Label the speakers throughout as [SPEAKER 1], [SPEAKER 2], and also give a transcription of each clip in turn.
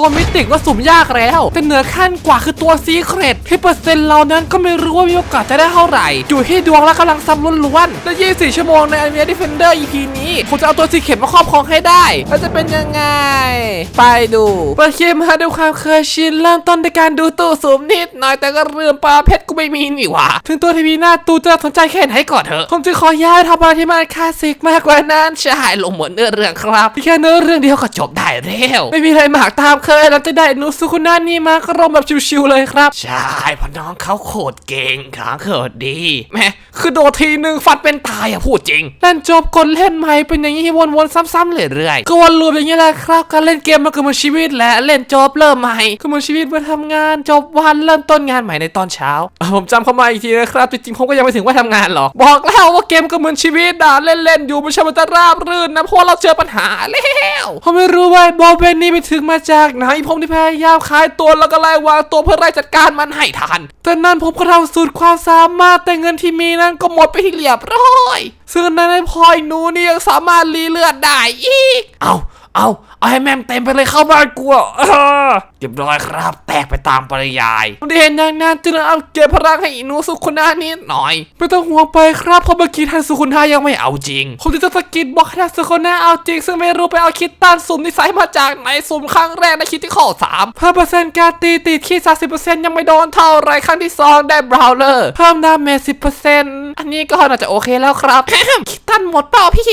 [SPEAKER 1] ตัวมิติกว่าสุ่มยากแล้วแต่เหนือขั้นกว่าคือตัวซีเครตที่เปอร์เซ็นต์เรานั้นก็ไม่รู้ว่ามีโอกาสจะได้เท่าไหร่ อยู่ที่ดวงและกำลังซ้ำล้วนๆและ 24 ชั่วโมงในอเม d ดิเฟนเดอร์ EP นี้ผมจะเอาตัวซีเครตมาครอบครองให้ได้แล้วจะเป็นยังไง ไปดูเปิดเกมมาด้วยความเคยชินเริ่มต้นในการดูตู้สุ่มนิดหน่อยแต่ก็เรื่องปลาเพชรกูไม่มีนี่หว่าถึงตัวทีวีหน้าตู้จะสนใจแค่ไหนก่อนเถอะผมจะขอย้ายทำอะไรที่มันคลาสสิกมากกว่านั้นใช่ลงเหมือนเนื้อเรื่องครับแค่เนื้อเรื่องเดียวก็จบได้แล้วไม่มีอะไรมากตามเคยเราจะได้นุสุคุนานี่มาก็ลงแบบชิวๆเลยครับ ใช่เพราะน้องเขาโคตรเก่งขาโคตรดีแหม่คือโดดทีนึงฟัดเป็นตายอะพูดจริงเล่นจบกดเล่นใหม่เป็นอย่างนี้วนๆซ้ำๆเรื่อยๆก็วนลูปอย่างนี้แหละครับการเล่นเกมมันก็เหมือนชีวิตแหละเล่นจบเริ่มใหม่ก็เหมือนชีวิตมาทำงานจบวันเริ่มต้นงานใหม่ในตอนเช้าอะผมจำเข้ามาอีกทีนะครับจริงๆผมก็ยังไม่ถึงว่าทำงานหรอกบอกแล้วว่าเกมก็เหมือนชีวิตด่าเล่นๆอยู่ไม่ใช่มันจะราบรื่นนะเพราะว่าเราเจอปัญหาแล้วผมไม่รู้ว่าบอลเบนนี่ไปถึงมาจากไหนผมที่พยายามขายตัวแล้วก็ไล่วางตัวเพื่อไล่จัดการมันให้ทัน แต่นั่นผมก็ทำสุดความสามารถแต่เงินที่มีนั้นก็หมดไปที่เรียบร้อย ซึ่งนั้นไม่พลอยหนูนี่ยังสามารถรีเลือดได้อีก เอ้า เอาเอาให้แม่มเต็มไปเลยเข้าบ้านกูเออเรียบร้อยครับ แตกไปตามปริยายได้เห็นอย่างนั้นจึงเอาเก็บพลังให้อีหนูสุขุนานิดหน่อยไม่ต้องห่วงไปครับเพราะเมื่อกี้ท่านสุขุนายังไม่เอาจริงผมจะสกิดบอกให้ท่านสุขุนาเอาจริง ซึ่งไม่รู้ไปเอาคิดตันสุ่มนิสัยมาจากไหนสุ่มครั้งแรกในคิดที่ข้อสามเพิ่มเปอร์เซ็นต์การตีติดขี้สามสิบเปอร์เซ็นต์ยังไม่โดนเท่าไรครั้งที่สองได้บราวเลอร์เพิ่มดาเมจสิบเปอร์เซ็นต์อันนี้ก็น่าจะโอเคแล้วครับคิดตันหมดเปล่าพี่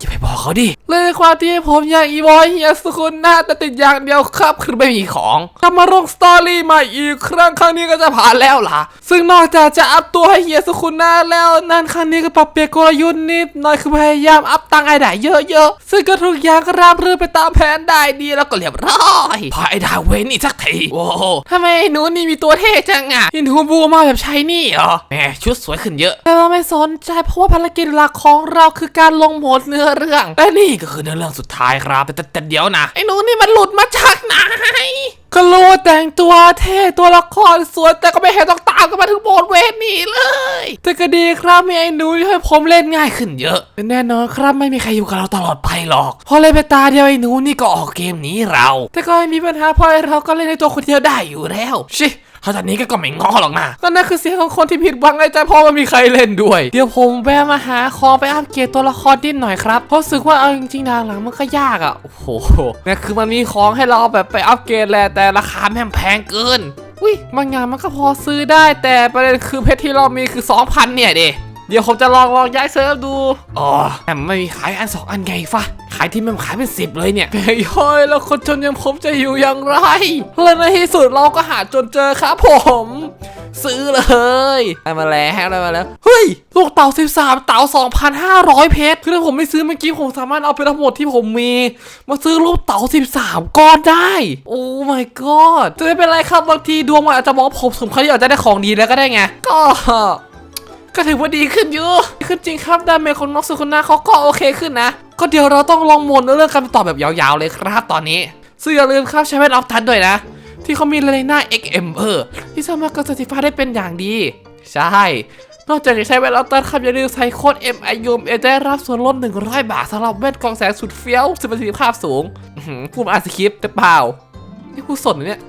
[SPEAKER 1] อย่าไปบอกเขาดิเลยในความที่ผมอยากอีวอยเฮียสุคุณน่าแต่ติดอย่างเดียวครับคือไม่มีของถ้ามาลงสตอรี่ใหม่อีกครั้งครั้งนี้ก็จะผ่านแล้วล่ะ ซึ่งนอกจากจะอัพตัวให้เฮียสุคุณน่าแล้วนั่นครั้งนี้ก็ปรับเปลี่ยนกลยุทธ์นิดหน่อยคือพยายามอัพตังค์ไอ้ได้เยอะๆ ซึ่งก็ทุกอย่างก็ราบรื่นไปตามแผนได้ดีแล้วก็เรียบร้อยพอไอ้ดาวเวนนี่สักทีโอ้โหทำไมไอ้หนูนี่มีตัวเท่จังอะยินทูบูมาแบบใช้นี่เหรอแหมชุดสวยขึ้นเยอะ แต่เราไม่สนใจเพราะว่าภารกิจหลักของเราคือการลงโหมดเนื้อเรื่อง และนี่ก็คือเนื้อเรื่องสุดท้ายครับแต่แต่แต่เดี๋ยวนะ ไอ้หนูนี่มันหลุดมาจากไหนก็รู้ว่าแต่งตัวเท่ตัวละครสวยแต่ก็ไม่เห็นต้องตามกันมาถึงโบสถ์เวทนี้เลย แต่ก็ดีครับมีไอ้หนูที่ให้ผมเล่นง่ายขึ้นเยอะแต่แน่นอนครับไม่มีใครอยู่กับเราตลอดไปหรอก พอเล่นไปตาเดียวไอ้หนูนี่ก็ออกเกมหนี้เรา แต่ก็ไม่มีปัญหาเพราะไอ้เราก็เล่นในตัวคนเดียวได้อยู่แล้วชิ เขาตอนนี้ก็ก็ไม่ง้อหรอกนะก็นั่นคือเสียงของคนที่ผิดหวังในใจเพราะมันมีใครเล่นด้วย เดี๋ยวผมแวะมาหาคอไปอัปเกรดตัวละครดิ้นหน่อยครับเพราะรู้สึกว่าเอาจริงๆทางหลังมันก็ยากอะโอ้โหเนี่ยคือมันมีของให้เราแบบไปอัปเกรดแหละแต่ราคาแม่งแพงเกินอุ้ยบางอย่างมันก็พอซื้อได้แต่ประเด็นคือเพชรที่เรามีคือ 2,000 เนี่ยเด เดี๋ยวผมจะลองลองย้ายเซิร์ฟดู อ๋อแต่ไม่มีขายอันสองอันไงฟะขายที่มันขายเป็นสิบเลยเนี่ยเฮ้ยย้อยแล้วคนจนอยังผมจะอยู่อย่างไรแล้วในที่สุดเราก็หาจนเจอครับผม ซื้อเลยได้มาแล้วได้มาแล้ว เฮ้ย ลูกเต่า 13 เต่า 2,500 เพชร คือถ้าผมไม่ซื้อเมื่อกี้ผมสามารถเอาไปทั้งหมดที่ผมมี มาซื้อลูกเต่า 13 ก้อนได้ โอ้ my god จะไม่เป็นไรครับบางทีดวงมันอาจจะมองผมสมควรที่อาจจะได้ของดีแล้วก็ได้ไง ก็ ก็ถือว่าดีขึ้นเยอะดีขึ้นจริงครับดาเมจของน้องสุคุนาเขาก็โอเคขึ้นนะ ก็เดี๋ยวเราต้องลองมนเรื่องการต่อแบบยาวๆเลยครับตอนนี้ ซึ่งอย่าลืมครับใช้แว่นออฟทัชด้วยนะ ที่เขามีเลนหน้า XM เออที่สามารถกดสติฟ้าได้เป็นอย่างดี ใช่ นอกจากจะใช้แว่นออฟทัชครับอย่าลืมใช้โค้ด M I U M จะได้รับส่วนลด100 บาทสำหรับแว่นกองแสงสุดเฟี้ยวสุดประสิทธิภาพสูงอื้อหือพูดมาอาสคริปต์แต่เปล่านี่พูดสดนเนี่ย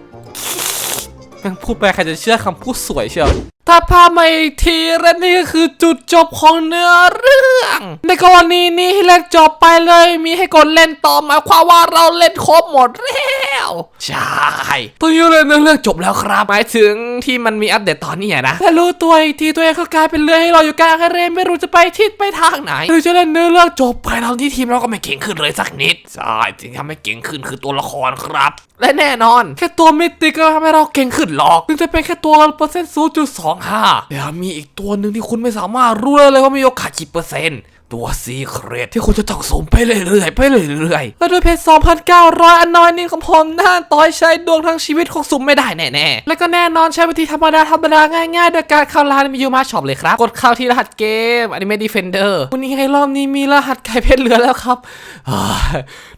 [SPEAKER 1] แม่งพูดไปใครจะเชื่อคำพูดสวยเชียว ถ้าพามาอีกทีและนี่ก็คือจุดจบของเนื้อเรื่อง ในกรณีนี้ให้เล่นจบไปเลย มีให้กดเล่นต่อหมายความว่าเราเล่นครบหมดแล้วใช่ตัวยูเลยเนื้อเรื่องจบแล้วครับหมายถึงที่มันมีอัปเดตตอนนี้อะนะแต่รู้ตัวอีกทีตัวเองก็กลายเป็นเรื่องให้เราอยู่กลางทะเลไม่รู้จะไปทิศไปทางไหนหรือจะเล่นเนื้อเรื่องจบไปเราที่ทีมเราก็ไม่เก่งขึ้นเลยสักนิดใช่สิ่งที่ทำให้เก่งขึ้นคือตัวละครครับ และแน่นอน แค่ตัวมิติก็ทำให้เราเก่งขึ้นหรอกถึงจะเป็นแค่ตัวเปอร์เซ็นต์ศูนย์จุดสองห้าแต่มีอีกตัวหนึ่งที่คุณไม่สามารถรู้ได้เลยว่ามีโอกาสกี่เปอร์เซ็นต์ ตัวซีเครตที่คุณจะต้องสมไปเรื่อยๆไปเรื่อยๆและด้วยเพชร2,900 อันน้อยนิดของผมน่าต่อยใช้ดวงทั้งชีวิตคงสุ่มไม่ได้แน่ๆ และก็แน่นอนใช้วิธีธรรมดาธรรมดาง่ายๆ โดยการเข้าร้านมิยูมาช็อปเลยครับ กดเข้าที่รหัสเกม Anime Defender วันนี้ให้รอบนี้มีรหัสไก่เพชรเหลือแล้วครับ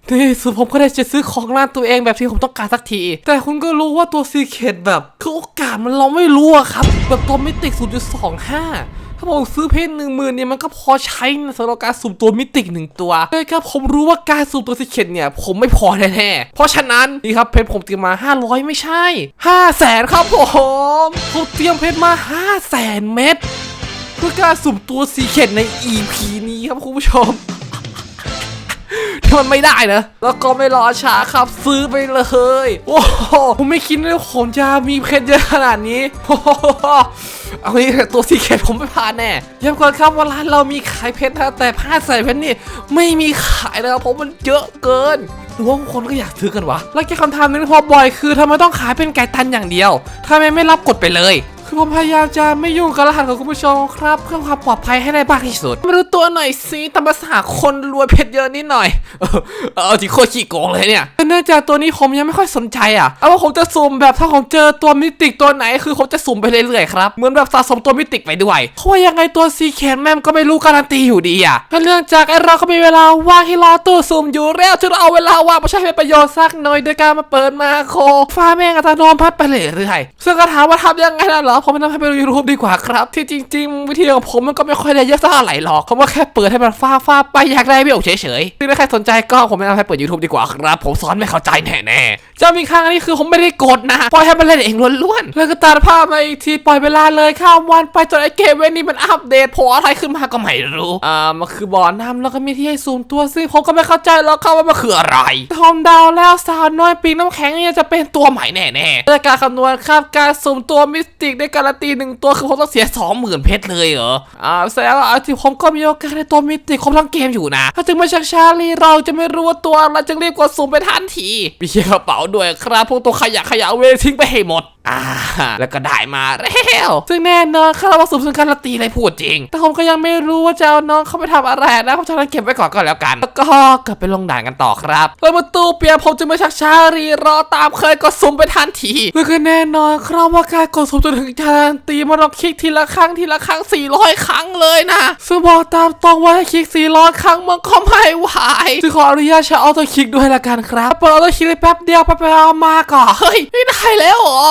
[SPEAKER 1] นี่สุดผมก็ได้จะซื้อของร้านตัวเองแบบที่ผมต้องการสักที แต่คุณก็รู้ว่าตัวซีเครตแบบคือโอกาสมันเราไม่รู้อะครับ แบบตัวมิติ0.25 ถ้าผมซื้อเพชรหนึ่งหมื่นเนี่ยมันก็พอใช้นะสำหรับการสุ่มตัวมิติหนึ่งตัวเลยครับผมรู้ว่าการสุ่มตัวสิเข็ดเนี่ย ผมไม่พอแน่ๆเพราะฉะนั้นนี่ครับเพชรผมเตรียมมา 500 ไม่ใช่5แสนครับผมผมเตรียมเพชรมา5แสนเม็ดเพื่อการสุ่มตัวสีเข็ดใน EP นี้ครับคุณผู้ชม ถ้ามันไม่ได้นะ แล้วก็ไม่รอช้าครับซื้อไปเลยโอ้โหผมไม่คิดเลยผมจะมีเพชรเยอะขนาดนี้โอ้โหเอางี้ตัวสีเข็ดผมไม่พลาดแน่ย้ำก่อนครับว่าร้านเรามีขายเพชรนะแต่ผ้าใส่เพชรนี่ไม่มีขายนะครับเพราะมันเยอะเกินหรือว่าคนก็อยากซื้อกันวะ แล้วแกคำถามนึงพอบ่อยคือทำไมต้องขายเป็นไก่ตันอย่างเดียวทำไมไม่รับกดไปเลย คือผมพยายามจะไม่ยุ่งกับรหัสของคุณผู้ชมครับ เพื่อความปลอดภัยให้ได้มากที่สุดมาดูตัวหน่อยสิตามภาษาคนรวยเพชรเยอะนิดหน่อยเออเอาที่โคตรขี้โกงเลยเนี่ยเนื่องจากตัวนี้ผมยังไม่ค่อยสนใจอะ เอาว่าผมจะสุ่มแบบถ้าผมเจอตัวมิติกตัวไหนคือผมจะสุ่มไปเรื่อยๆครับ เหมือนแบบสะสมตัวมิติกไปด้วย เพราะว่ายังไงตัวซีแคนแมมก็ไม่รู้การันตีอยู่ดีอะก็เนื่องจากไอเราก็มีเวลาว่างให้รอตู้สุ่มอยู่แล้วที่เอาเวลาว่างมาใช้เป็นประโยชน์สักหน่อยโดยการมาเปิดมาโคฟ้าแม่งอัตโนมัติไปเรื่อยๆซึ่งก็ถามว่าทำยังไงล่ะหรอผมไม่ทำให้ไปดูยูทูบดีกว่าครับที่จริง ๆ วิธีของผมมันก็ไม่ค่อยได้เยอะเท่าไหร่หรอกผมว่าแค่เปิดให้มันฟ้าฟ้าไปอยากได้ไม่ออเฉยๆซึ่งถ้าใครสนใจก็ผมแนะนำให้เปิด YouTube ดีกว่าครับ ผมสอนไม่เข้าใจแน่ๆจะมีครั้งนี้คือผมไม่ได้กดนะปล่อยให้มันเล่นเองล้วนๆแล้วก็ตัดภาพมาอีกทีปล่อยเวลาเลยข้ามวันไปจนไอ้เกมเว้นนี้มันอัปเดตโผล่อะไรขึ้นมาก็ไม่รู้อ่ามันคือบ่อน้ำแล้วก็มีที่ให้ซูมตัวซึ่งผมก็ไม่เข้าใจแล้วครับว่ามันคืออะไรทอมดาวแล้วสาวน้อยปีกน้ำแข็งเนี่ยจะเป็นตัวใหม่แน่ๆด้วยการคำนวณครับการสุ่มตัวมิสติกได้การันตีหนึ่งตัวคือผมต้องเสีย20,000เพชรเลยเหรออ่าแสดงว่าที่ผมก็มีโอกาสในตัวมิติครบทั้งเกมอยู่นะถ้าถึงมาชักชาลีเราจะไม่รู้ว่าตัวอะไรจึงรีบกดสุ่มไปทันทีมีเขียกระเป๋าด้วยครับพวกตัวขยะขยะเอาเวทิ้งไปให้หมด อ่าแล้วก็ได้มาแล้ว ซึ่งแน่นอนครับว่าสุ่มซึ่งการันตีเลยพูดจริง แต่ผมก็ยังไม่รู้ว่าจะเอาน้องเขาไปทำอะไรนะผมจะนั้นเก็บไว้ก่อนก็แล้วกัน แล้วก็กลับไปลงด่านกันต่อครับแล้วประตูเปียกผมจะไม่ชักช้ารีรอตามเคยก็สุ่มไปทันทีแล้วก็แน่นอนครับว่าการกดสุ่มจนถึงการตีมันต้องคลิกทีละครั้งทีละครั้ง 400 ครั้งเลยนะซึ่งบอกตามตรงว่าให้คลิก 400 ครั้งมันก็ไม่ไหวจึงขออนุญาตใช้ออโต้คลิกด้วยละกันครับเปิดออโต้คลิกได้แป๊บเดียวไปไปเอามาก่อนเฮ้ยไม่ได้แล้วเหรอ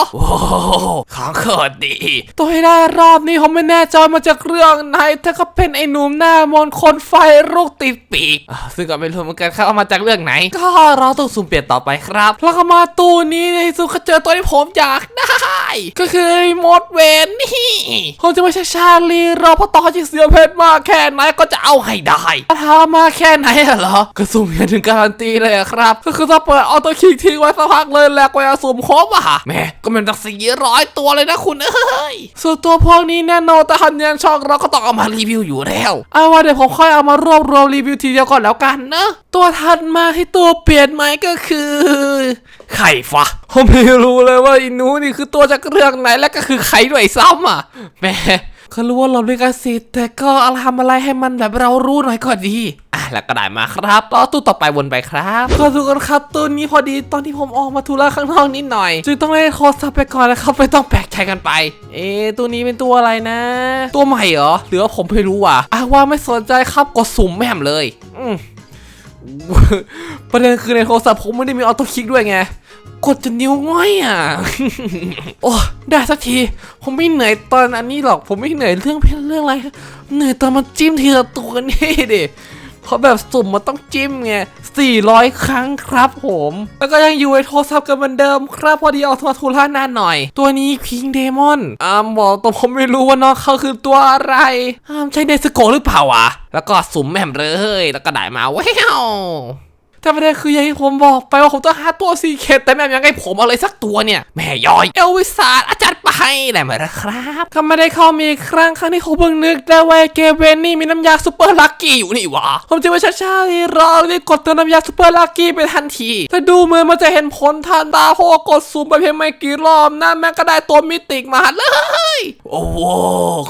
[SPEAKER 1] ของโคตรดี ตัวให้ได้รอบนี้ผมไม่แน่ใจมาจากเรื่องไหนถ้าก็เป็นไอ้หนุ่มหน้ามนคนไฟลูกติดปีก ซึ่งก็ไม่รู้เหมือนกันครับว่ามาจากเรื่องไหน ก็เราต้องสุ่มเปลี่ยนต่อไปครับ แล้วก็มาตู้นี้ในสุดก็เจอตัวที่ผมอยากได้ ก็คือมดเวนนี่ผมจะไม่ใช่ชาลีรอเพราะต่อจะเสียเพชรมากแค่ไหนก็จะเอาให้ได้ถ้าถามาแค่ไหนเหรอ ก็สุ่มกันถึงการันตีเลยครับ ก็คือถ้าเปิดออโต้คิกทิ้งไว้สักพักเลยแล้วก็จะสุ่มครบอะแม่ก็มันตั้งสี่ร้อยตัวเลยนะคุณเอ้ยส่วนตัวพวกนี้แน่นอนแต่ทันยันช่องเราก็ต้องเอามารีวิวอยู่แล้วเอาว่าเดี๋ยวผมค่อยเอามารวบรวมรีวิวทีเดียวก่อนแล้วกันนะ ตัวถัดมาที่ตัวเปลี่ยนไหมก็คือไข่ฟะผมไม่รู้เลยว่าอินูนี่คือตัวจากเรื่องไหนและก็คือไข่ด้วยซ้ำอะแหม่ก็รู้ว่าเราลิขสิทธิ์แต่ก็เอาทำอะไรให้มันแบบเรารู้หน่อยก็ดีอะแล้วก็ได้มาครับต่อตู้ต่อไปวนไปครับขอดูกันครับตัวนี้พอดีตอนที่ผมออกมาธุระข้างนอกนิดหน่อย จึงต้องเล่นโทรศัพท์ไปก่อนนะครับไม่ต้องแปลกใจกันไป เอ๊ตัวนี้เป็นตัวอะไรนะ ตัวใหม่เหรอหรือว่าผมไม่รู้อะอะว่าไม่สนใจครับกดสุ่มแม่มเลย อืมประเด็นคือในโทรศัพท์ผมไม่ได้มีออโต้คลิกด้วยไง กดจนนิ้วง่อยอะ โอ้ได้สักที ผมไม่เหนื่อยตอนอันนี้หรอก ผมไม่เหนื่อยเรื่องเพลเรื่องอะไร เหนื่อยตอนมันจิ้มทีละตัวนี่ดิเพราะแบบสุ่มมันต้องจิ้มไง 400 ครั้งครับผม แล้วก็ยังอยู่ในโทรศัพท์กันเหมือนเดิมครับ พอดีเอาโทรทูล่านานหน่อย ตัวนี้พิงเดมอนอ่าบอกตัวผมไม่รู้ว่าน้องเขาคือตัวอะไรอ่าใช่เนสโกหรือเปล่าวะ แล้วก็สุ่มแม่มเลย แล้วก็ได้มาว้าว แต่ประเด็นคืออย่างที่ผมบอกไปว่าผมต้องหาตัวซีเคทแต่แม่ยังไงผมเอาเลยสักตัวเนี่ย แม่ย้อยเอลวิสาอาจารย์ไปได้ไหมล่ะครับก็ไม่ได้เข้ามีอีกครั้งครั้งที่ผมเพิ่งนึกได้ว่าเกเวนนี่มีน้ำยาซูเปอร์ลักกี้อยู่นี่วะผมจะไปช้าๆที่รอรีบกดติมน้ำยาซูเปอร์ลักกี้ไปทันทีแต่ดูเหมือนมันจะเห็นผลทันตาเพราะว่ากดซูมไปเพียงไม่กี่รอบนะแม่ก็ได้ตัวมิติกมาเลยโอ้โห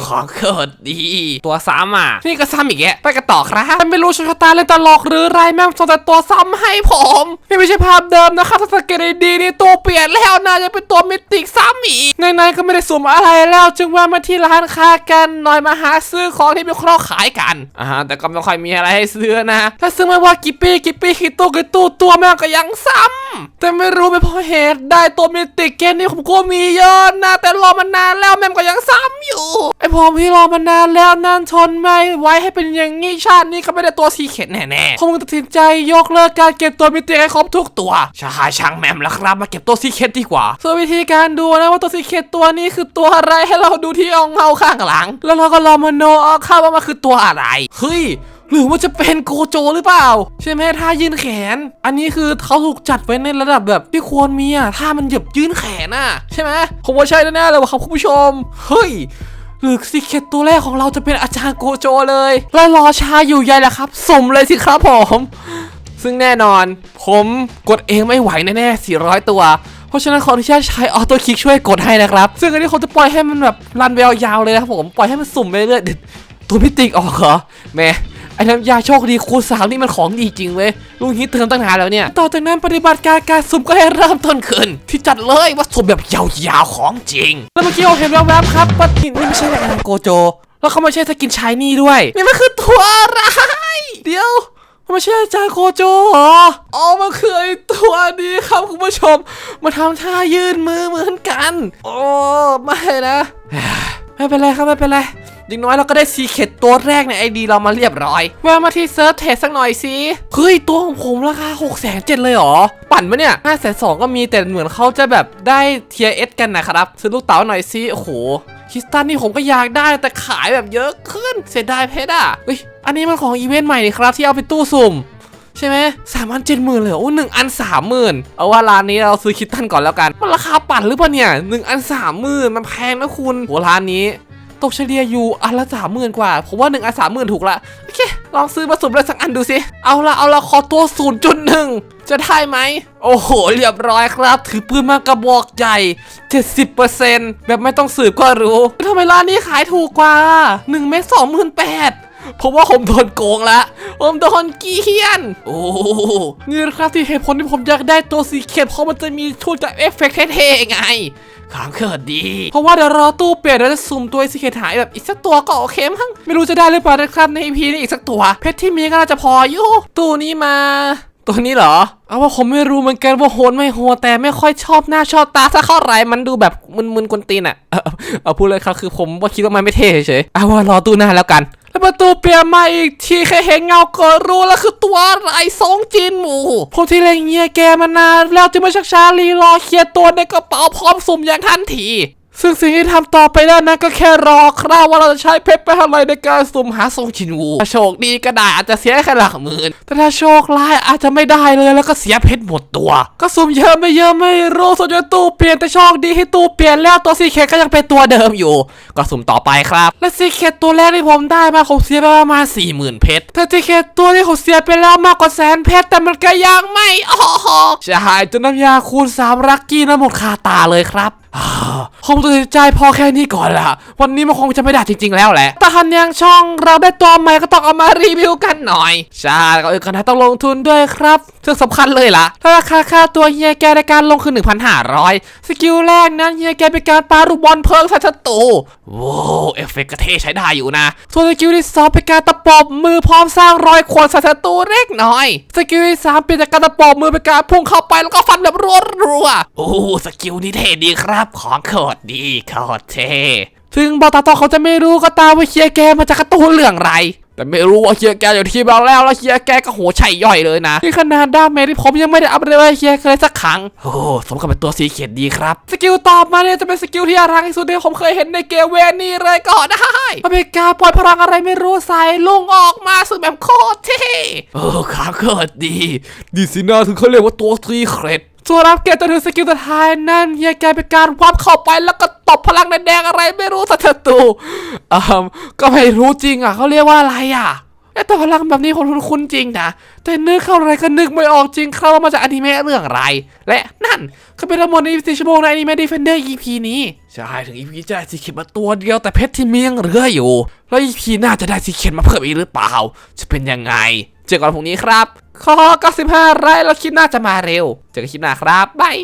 [SPEAKER 1] ของเกิดดี ตัวซ้ำอะนี่ก็ซ้ำอีกแกไปกันต่อครับไม่รู้ชะตาเล่นตลกหรือไรแม่งส่งแต่ตัวซ้ำให้ผมนี่ไม่ใช่ภาพเดิมนะครับสเกตดีนี่ตัวเปลี่ยนแล้วนะจะเป็นตัวมิติกซ้ำอี กในๆก็ไม่ได้สุ่มอะไรแล้วจึงแวะมาที่ร้านค้ากันหน่อยมาหาซื้อของที่มีคนเขาขายกันอ่าแต่ก็ไม่ค่อยมีอะไรให้ซื้อนะถ้าซื้อไม่ว่ากิปปี้กิปปี้คิตู้กิตู้ตัวแม่งก็ยังซ้ำแต่ไม่รู้เป็นเพราะเหตุได้ตัวมิติกเกมนี้ผมก็มีเยอะนะแต่รอมานานแล้วแม่งก็ยังซ้ำอยู่ไอผมพี่รอมานานแล้วนั่นทนไม่ไหวให้เป็นอย่างงี้ชาตินี้ก็ไม่ได้ตัวซีเข็ดแน่ๆผมตัดสินใจยกเลิกการเก็บตัวมิเตียให้ครบทุกตัวชายช่างแมมแล้วครับมาเก็บตัวซีเข็ดดีกว่าส่วนวิธีการดูนะว่าตัวซีเข็ดตัวนี้คือตัวอะไรให้เราดูที่อ่องเงาข้างหลัง แล้วเราก็ลองมาโนเอาข้าว่ามันคือตัวอะไรเฮ้ยหรือว่าจะเป็นโกโจหรือเปล่า ใช่ไหมท่ายืนแขน อันนี้คือเขาถูกจัดไว้ในระดับแบบที่ควรมีอะท่ามันหยียบยืนแขนอะ ใช่ไหมผมว่าใช่แน่ๆเลยว่ะครับคุณผู้ชม เฮ้ยหรือซีเคตตัวแรกของเราจะเป็นอาจารย์โกโจเลย แล้วรอชาอยู่ใหญ่แหละครับ สมเลยสิครับผม ซึ่งแน่นอน ผมกดเองไม่ไหวแน่ๆ400 ตัว เพราะฉะนั้นขออนุญาตใช้ออโต้คลิกช่วยกดให้นะครับ ซึ่งอันนี้ผมจะปล่อยให้มันแบบรันไปยาวๆเลยนะครับผมปล่อยให้มันสุ่มไปเรื่อยๆเดี๋ยวตัวพิติกออกเหรอแหม่ไอ้น้ำยาโชคดีคูณสามนี่มันของดีจริงเว้ยลุงฮิตเติมตั้งนานแล้วเนี่ย ต่อจากนั้นปฏิบัติการการสุ่มก็ให้เริ่มต้นขึ้น ที่จัดเลยว่าสุ่มแบบยาวๆของจริง แล้วเมื่อกี้เราเห็นแวบๆครับว่านี่ไม่ใช่แรงโกโจ แล้วเขาไม่ใช่สกินชายนี่ด้วยนี่มันคือตัวอะไร เดี๋ยวมัน ไม่ใช่อาจารย์โคโจเหรออ๋อมันคือไอตัวนี้ครับคุณผู้ชม มาทำท่ายื่นมือเหมือนกัน โอ้ไม่นะไม่เป็นไรครับไม่เป็นไรอย่างน้อยเราก็ได้ซีเคตตัวแรกในไอดีเรามาเรียบร้อยแวะมาที่เซิร์ชเทสสักหน่อยสิ เฮ้ย ตัวของผมราคา6 7 0 0 0เลยหรอ ปั่นปะเนี่ย5 2 0 0ก็มีแต่เหมือนเขาจะแบบได้เทียเอสกันนะครับ ซื้อลูกเต๋าหน่อยสิ โอ้โห คริสตันนี่ผมก็อยากได้แต่ขายแบบเยอะขึ้นเสียดายเพชรอะเฮ้ยอันนี้มันของอีเวนต์ใหม่นี่ครับที่เอาไปตู้สุ่มใช่ไหมสามพันเจ็ดหมื่นเลยโอ้หนึ่งอันสามหมื่นเอาว่าร้านนี้เราซื้อคิดตันก่อนแล้วกัน มันราคาปั่นหรือเปล่าเนี่ยหนึ่งอันสามหมื่นมันแพงนะคุณโหร้านนี้ ตกเฉลี่ยอยู่อันละสามหมื่นกว่าผมว่าหนึ่งอันสามหมื่นถูกละโอเคลองซื้อมาสุ่มเลยสักอันดูสิเอาละเอาละขอตัวศูนย์จุดหนึ่งจะได้ไหม โอ้โห เรียบร้อยครับ ถือปืนมากระบอกใหญ่ 70%แบบไม่ต้องสืบก็รู้ทำไมร้านนี้ขายถูกกว่า 1 เม็ดสองหมื่นแปด ผมว่าผมโดนโกงละผมโดนกี่เกลียน โอ้นี่นะครับที่เหตุผลที่ผมอยากได้ตัวสีเขียเพราะมันจะมีชุดกับเอฟเฟกต์เท่ๆไงขางเกิดดี เพราะว่าเดี๋ยวรอตู้เปลี่ยนแล้วจะสุ่มตัวสีเขียวหายแบบอีกสักตัวก็โอเคมั้งไม่รู้จะได้หรือเปล่านะครับใน EP นี้อีกสักตัว เพชรที่มีก็น่าจะพออยู่ตู้นี้มาตัวนี้เหรอ เอาว่าผมไม่รู้เหมือนกันว่าโหดไม่โหดแต่ไม่ค่อยชอบหน้าชอบตาสักเท่าไหร่มันดูแบบมึนๆกวนตีนอะเออเอาพูดเลยครับคือผมว่าคิดว่ามันไม่เท่เฉยๆเอาว่ารอตู้หน้าแล้วกัน แล้วประตูเปลี่ยนมาอีกทีแค่เห็นเงาก็รู้แล้วคือตัวอะไรสองจีนหมูพวกที่เล็งเงียแกมานานแล้วที่มาชักช้ารีรอเคลียร์ตัวในกระเป๋าพร้อมสุ่มอย่างทันที ซึ่งสิ่งที่ทำต่อไปแล้วนะก็แค่รอคราวว่าเราจะใช้เพชรไปทำอะไรในการสุ่มหาทรงชินวูถ้าโชคดีก็ได้อาจจะเสียแค่หลักหมื่นแต่ถ้าโชคร้ายอาจจะไม่ได้เลยแล้วก็เสียเพชรหมดตัว ก็สุ่มเยอะไม่เยอะไม่รู้ส่วนจะตู้เปลี่ยนแต่โชคดีให้ตู้เปลี่ยนแล้วตัวซีเคก็ยังเป็นตัวเดิมอยู่ ก็สุ่มต่อไปครับ และซีเคตัวแรกที่ผมได้มาผมเสียไปประมาณสี่หมื่นเพชรแต่ซีเคตัวที่ผมเสียไปแล้วมากกว่าแสนเพชรแต่มันก็ยังไม่ออกใช่จนน้ำยาคูณสามรักกี้น้ำหมดคาตาเลยครับ คงตัดสินใจพอแค่นี้ก่อนละวันนี้มันคงจะไม่ได้จริง ๆ แล้วแหละแต่ทันยังช่องเราได้ตัวใหม่ก็ต้องเอามารีวิวกันหน่อย ใช่ก็เออกันนะต้องลงทุนด้วยครับซึ่งสำคัญเลยล่ะราคาค่าตัวเฮียแกในการลงคือ 1,500 สกิลแรกนั้นเฮียแกเป็นการปาลูกบอลเพลิงใส่ศัตรูว้าวเอฟเฟกต์กระเทใช้ได้อยู่นะ ส่วนสกิลที่สองเป็นการตะปบมือพร้อมสร้างรอยขวนใส่ศัตรูเล็กน้อย สกิลที่สามเป็นกการตะปบมือเป็นการพุ่งเข้าไปแล้วก็ฟันแบบรัวๆโอ้สกิลนี้เท่ดีครับของโคตรดีโคตรเท่ถึงบอตาตอเขาจะไม่รู้ก็ตามว่าเฮียแกมาจากการ์ตูนเรื่องไรแต่ไม่รู้ว่าเฮียแกอยู่ที่เราแล้วแล้วเฮียแกก็โหชัยย่อยเลยนะนี่ขนาดด้ามเมจที่ผมยังไม่ได้อัพเลยเฮียเคยสักครั้งโอ้สมกับเป็นตัวสีเขียดดีครับ สกิลตอบมาเนี่ยจะเป็นสกิลที่อลังที่สุดที่ผมเคยเห็นในเกมเวนนี่เลยก็ได้มันเป็นการปล่อยพลังอะไรไม่รู้ใส่ลุงออกมาซึ่งแบบโคตรเท่โอ้ขาเกิดดี ดีสินะถึงเขาเรียกว่าตัวสีเครด ส่วนอัพเกรดจนถึงสกิลสุดท้ายนั่นเฮียแกเป็นการวับเข้าไปแล้วก็ตบพลังแดงๆอะไรไม่รู้สักศัตรูอ่าก็ไม่รู้จริงอะเขาเรียกว่าอะไรอะเอ๊ะแต่พลังแบบนี้คนคุ้นจริงนะ แต่นึกเข้าอะไรก็นึกไม่ออกจริงครับว่ามาจากอนิเมะเรื่องอะไร และนั่นก็เป็นทั้งหมดใน24ชั่วโมงในอนิเมะ Defender EP นี้ ใช่ ถึง EP จะได้สีเขียนมาตัวเดียวแต่เพชรที่มียังเหลืออยู่ แล้ว EP หน้าจะได้สีเขียนมาเพิ่มอีกหรือเปล่า จะเป็นยังไง เจอกันพรุ่งนี้ครับ ขอ95ไลค์แล้วคลิปหน้าจะมาเร็ว เจอกันคลิปหน้าครับบาย